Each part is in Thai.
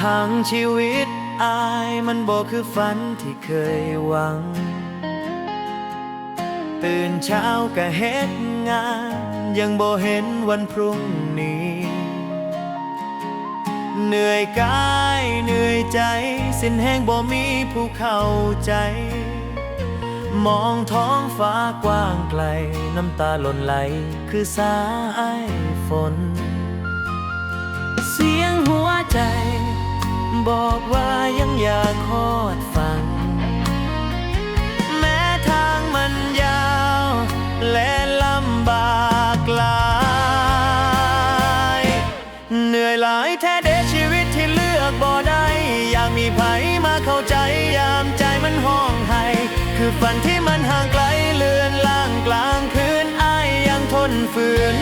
ทางชีวิตอายมันบอกคือฝันที่เคยหวัง ตื่นเช้าก็เฮ็ดงาน ยังบ่เห็นวันพรุ่งนี้ เหนื่อยกายเหนื่อยใจ สิ้นแห้งบ่มีผู้เข้าใจ มองท้องฟ้ากว้างไกล น้ำตาหล่นไหล คือสายฝน เสียง บอกว่ายังอยากคอดฟัง แม้ทางมันยาว และลำบากหลาย เหนื่อยหลายแท้เดชีวิตที่เลือกบ่ได้ อยากมีไผมาเข้าใจยามใจมันห้องไห้ คือฝันที่มันห่างไกลเลือนล่างกลางคืนอายยังทนฝืน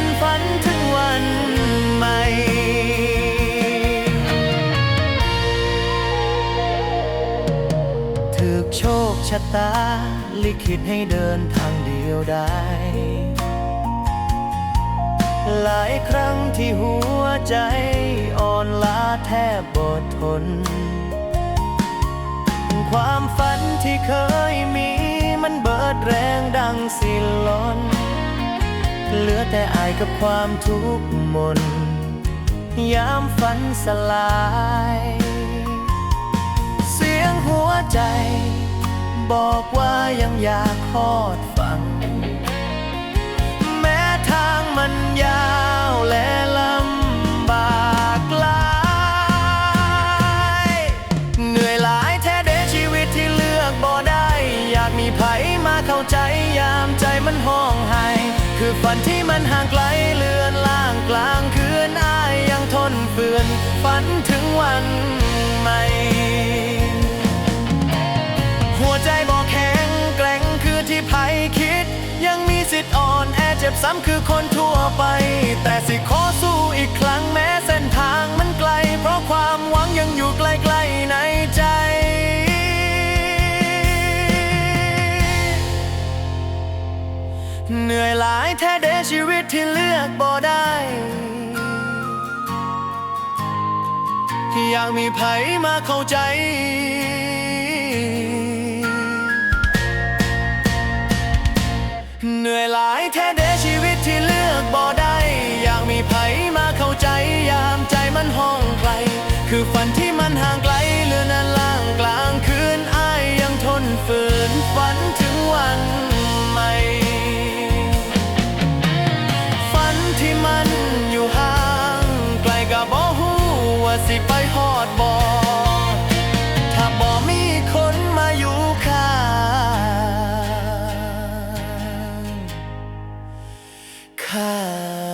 คชะตา ลิขิตให้เดินทางเดียวได้ หลายครั้งที่หัวใจอ่อนล้าแทบบอดทน ความฝันที่เคยมีมันเบิดแรงดังสิลนเหลือแต่อายกับความทุกข์มน ยามฝันสลาย เสียงหัวใจ บอกว่ายังอยากคอดฟัง แม้ทางมันยาวและลำบากหลายเหนื่อยหลายแท้เดชีวิตที่เลือกบ่ได้ อยากมีไผมาเข้าใจยามใจมันห้องไห้คือฝันที่มันห่างไกล ซ้ำคือคนทั่วไป แต่สิขอสู้อีกครั้งแม้เส้นทางมันไกล เพราะความหวังยังอยู่ใกล้ๆในใจ เหนื่อยหลายแท้เดชีวิตที่เลือกบ่ได้อยากมีไผมาเข้าใจางข้าง